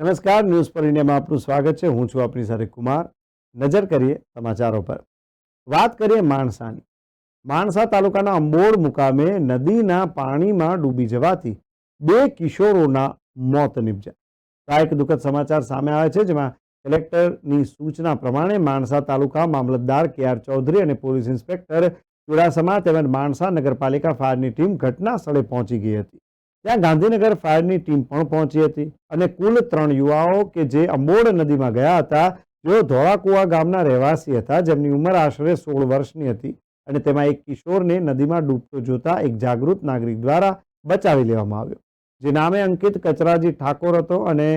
નમસ્કાર, ન્યૂઝ પર ઇન્ડિયામાં આપનું સ્વાગત છે. હું છું આપની સાથે કુમાર. નજર કરીએ સમાચારો પર. વાત કરીએ માણસાની. માણસા તાલુકાના અંબોડ મુકામે નદીના પાણીમાં ડૂબી જવાથી બે કિશોરોના મોત નિપજ્યા. આ એક દુઃખદ સમાચાર સામે આવે છે, જેમાં કલેક્ટરની સૂચના પ્રમાણે માણસા તાલુકા મામલતદાર કે આર ચૌધરી અને પોલીસ ઇન્સ્પેક્ટર ચુડાસમા તેમજ માણસા નગરપાલિકા ફાયરની ટીમ ઘટના સ્થળે પહોંચી ગઈ હતી. ત્યાં ગાંધીનગર ફાયરની ટીમ પણ પહોંચી હતી અને કુલ ત્રણ યુવાઓ કે જે અંબોડ નદીમાં ગયા હતા, જેઓ ધોળાકુવા ગામના રહેવાસી હતા, જેમની ઉંમર આશરે સોળ વર્ષની હતી અને તેમાં એક કિશોરને નદીમાં ડૂબતો જોતા એક જાગૃત નાગરિક દ્વારા બચાવી લેવામાં આવ્યો. જે નામે અંકિત કચરાજી ઠાકોર હતો અને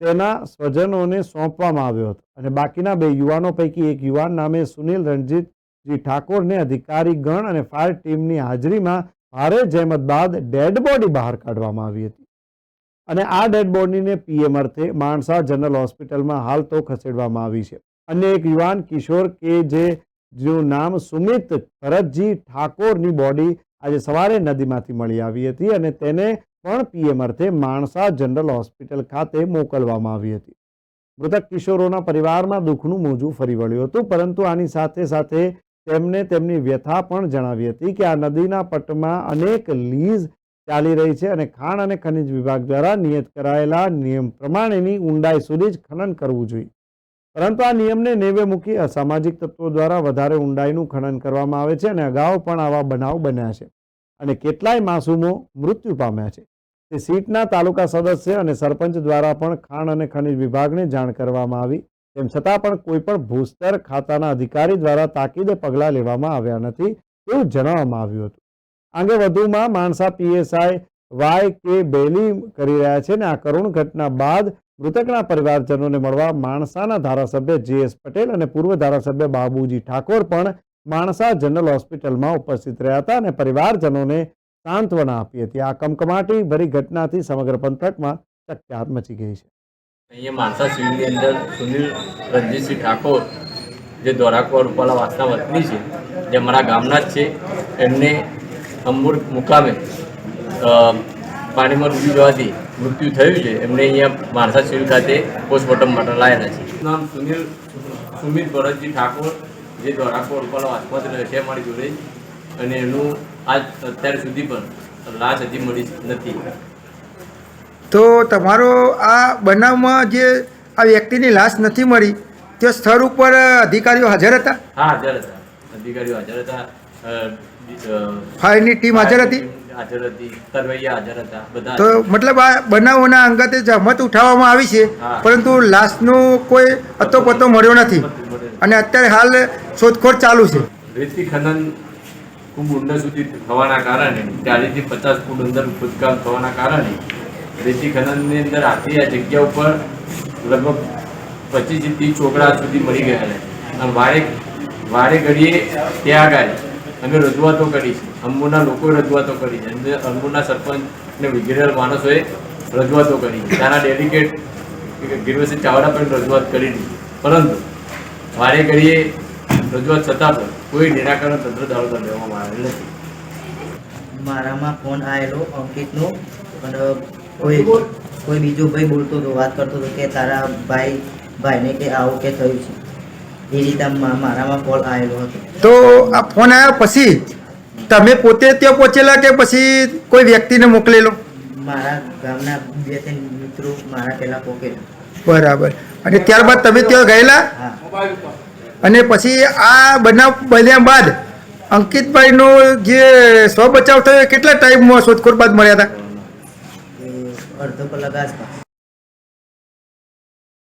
તેના સ્વજનોને સોંપવામાં આવ્યો હતો. અને બાકીના બે યુવાનો પૈકી એક યુવાન નામે સુનિલ રણજીતજી ઠાકોરને અધિકારી ગણ અને ફાયર ટીમની હાજરીમાં ભારે જહેમત બાદ ડેડ બોડી બહાર કાઢવામાં આવી હતી. અને આ ડેડ બોડીને પીએમ અર્થે માણસા જનરલ હોસ્પિટલમાં હાલ તો ખસેડવામાં આવી છે. અન્ય એક યુવાન કિશોર કે જે નામ સુમિત ભરતજી ઠાકોરની બોડી આજે સવારે નદીમાંથી મળી આવી હતી અને તેને પણ પીએમ અર્થે માણસા જનરલ હોસ્પિટલ ખાતે મોકલવામાં આવી હતી. મૃતક કિશોરોના પરિવારમાં દુઃખનું મોજું ફરી વળ્યું હતું, પરંતુ આની સાથે સાથે તેમને તેમની વ્યથા પણ જણાવી હતી કે આ નદીના પટમાં અનેક લીઝ ચાલી રહી છે અને ખાણ અને ખનિજ વિભાગ દ્વારા નિયત કરાયેલા નિયમ પ્રમાણેની ઊંડાઈ સુધી જ ખનન કરવું જોઈએ. પરંતુ આ નિયમને નેવે મૂકી અસામાજિક તત્વો દ્વારા વધારે ઊંડાઈનું ખનન કરવામાં આવે છે અને અગાઉ પણ આવા બનાવ બન્યા છે અને કેટલાય માસૂમો મૃત્યુ પામ્યા છે. તે સીટના તાલુકા સદસ્ય અને સરપંચ દ્વારા પણ ખાણ અને ખનિજ વિભાગને જાણ કરવામાં આવી તેમ છતાં પણ કોઈ પણ ભૂસ્તર ખાતાના અધિકારી દ્વારા તાકીદે પગલાં લેવામાં આવ્યા નથી એવું જણાવવામાં આવ્યું હતું. આગે વધુમાં માણસા પીએસઆઈ વાય કે બેલી કરી રહ્યા છે અને આ કરુણ ઘટના બાદ મૃતકના પરિવારજનોને મળવા માણસાના ધારાસભ્ય જે પટેલ અને પૂર્વ ધારાસભ્ય બાબુજી ઠાકોર પણ માણસા જનરલ હોસ્પિટલમાં ઉપસ્થિત રહ્યા હતા અને પરિવારજનોને સાંત્વના આપી હતી. આ કમકમાટી ભરી ઘટનાથી સમગ્ર પંથકમાં ચકચાર મચી ગઈ છે. અહીંયા માણસા સિવિલની અંદર સુનિલ રણજીતસિંહ ઠાકોર, જે ધોરાકવા રૂપાલા વાસના વતની છે, જે અમારા ગામના જ છે, એમને અંબુર મુકામે પાણીમાં ડૂબી જવાથી મૃત્યુ થયું છે. એમને અહીંયા માણસા સિવિલ ખાતે પોસ્ટમોર્ટમ માટે લાયેલા છે. નામ સુનિલ, સુમિત ભરતજી ઠાકોર, જે ધોરાકવા રૂપાલા વાસમાં રહે છે અમારી જોડે. અને એનું આજ અત્યાર સુધી પણ લાશ હજી મળી નથી. તો તમારો આ બનાવમાં જે આ વ્યક્તિની લાશ નથી મળી તે સ્થળ ઉપર અધિકારીઓ હાજર હતા? હા હાજર હતા. અધિકારીઓ હાજર હતા. ફાયરની ટીમ હાજર હતી? હાજર હતી. તરવૈયા હાજર હતા. બધા તો મતલબ આ બનાવોના અંગતે જહમત ઉઠાવવામાં આવી છે પરંતુ લાશનો કોઈ અતો પતો મળ્યો નથી. અને અત્યારે હાલ શોધખોળ ચાલુ છે. રેતી ખનન ખૂબ ઊંડા સુધી થવાના કારણે ચાલીસથી પચાસ ફૂટ અંદર ખોદકામ થવાના કારણે રેતી ખનનની અંદર આખી આ જગ્યા ઉપર લગભગ પચીસથી ત્રીસ ચોકડા સુધી મળી ગયા અને વારે વારે ઘડીએ ત્યાં આગળ અમે રજૂઆતો કરી છે. અંબુના લોકોએ રજૂઆતો કરી છે. અંબુના સરપંચ અને વિગેરેલ માણસોએ રજૂઆતો કરી છે. ત્યાંના ડેડિકેટ ગિરવસિંહ ચાવડા પણ રજૂઆત કરી દીધી પરંતુ વારે ઘડીએ રજૂઆત છતાં પણ કોઈ નિરાકરણ તંત્ર દ્વારા લેવામાં આવેલ નથી. મારામાં ફોન આવેલો અંકિતનો. અને કોઈ કોઈ બીજો ભાઈ બોલતો હતો વાત કરતો હતો કે તારા ભાઈ ભાઈને કે આવું કે થયું છે. એ રીતે મારામાં કોલ આવેલો હતો. તો આ ફોન આવ્યા પછી? તમે પોતે ત્યાં પહોંચેલા કે પછી કોઈ વ્યક્તિને મોકલેલો? મારા ગામના બે ત્રણ મિત્રો મારા પહેલા પોકેલા. બરાબર. અને ત્યારબાદ તમે ત્યાં ગયેલા? અને પછી આ બનાવ બન્યા બાદ અંકિતભાઈનો જે સ્વ બચાવ થયો કેટલા ટાઈમમાં શોધખોળ બાદ મળ્યા હતા? અડધો કલાક આસપાસ